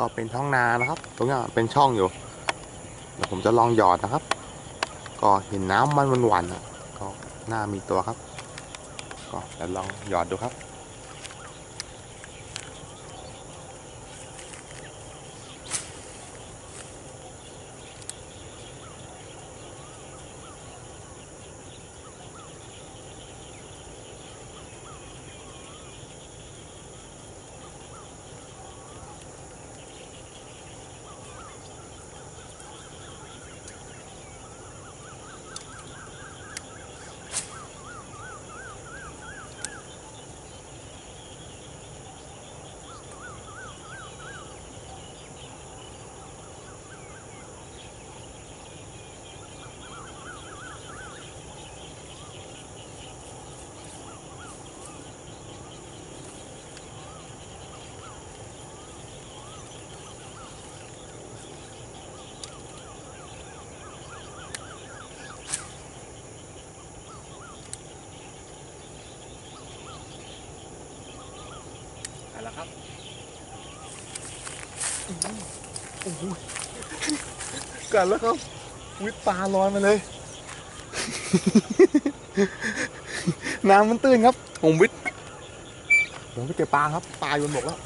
ก็เป็นท้องนานะครับ ตรงนี้เป็นช่องอยู่เดี๋ยวผมจะลองหยอดนะครับ ก็เห็นน้ำมันหวานๆก็น่ามีตัวครับ ก็เดี๋ยวลองหยอดดูครับ แล้วครับกัดแล้วครับ วิทปลาลอยมาเลย น้ำมันตื้นครับผมวิทผมไปเก็บปลาครับ ปลาอยู่บนบกแล้ว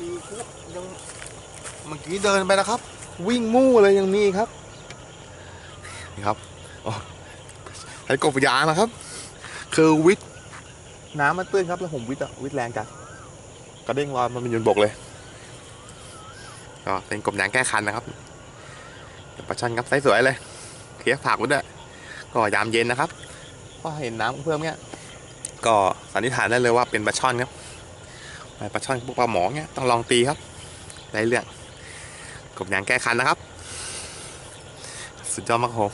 มีคุยังเมื่อกี้เดินไปนะครับ วิ่งมู่เลยยังมีครับนี่ครับอ๋อใช้กบยางนะครับ คือวิทย์น้ำมันตื้นครับแล้วผมวิทย์อะวิทย์แรงจัดกระเด้งลอยมันเป็นยนต์บกเลยก็เป็นกบยางแก้คันนะครับเดี๋ยวปลาช่อนครับไซส์สวยเลยเคลียร์ผักไว้ด้วยก็ยามเย็นนะครับก็เห็นน้ำเพิ่มเนี้ยก็สันนิษฐานได้เลยว่าเป็นปลาช่อนครับ ปลาช่อนพวกปลาหมอเนี้ยต้องลองตีครับได้เรื่องกบยางแก้คันนะครับ สุดยอดมากครับ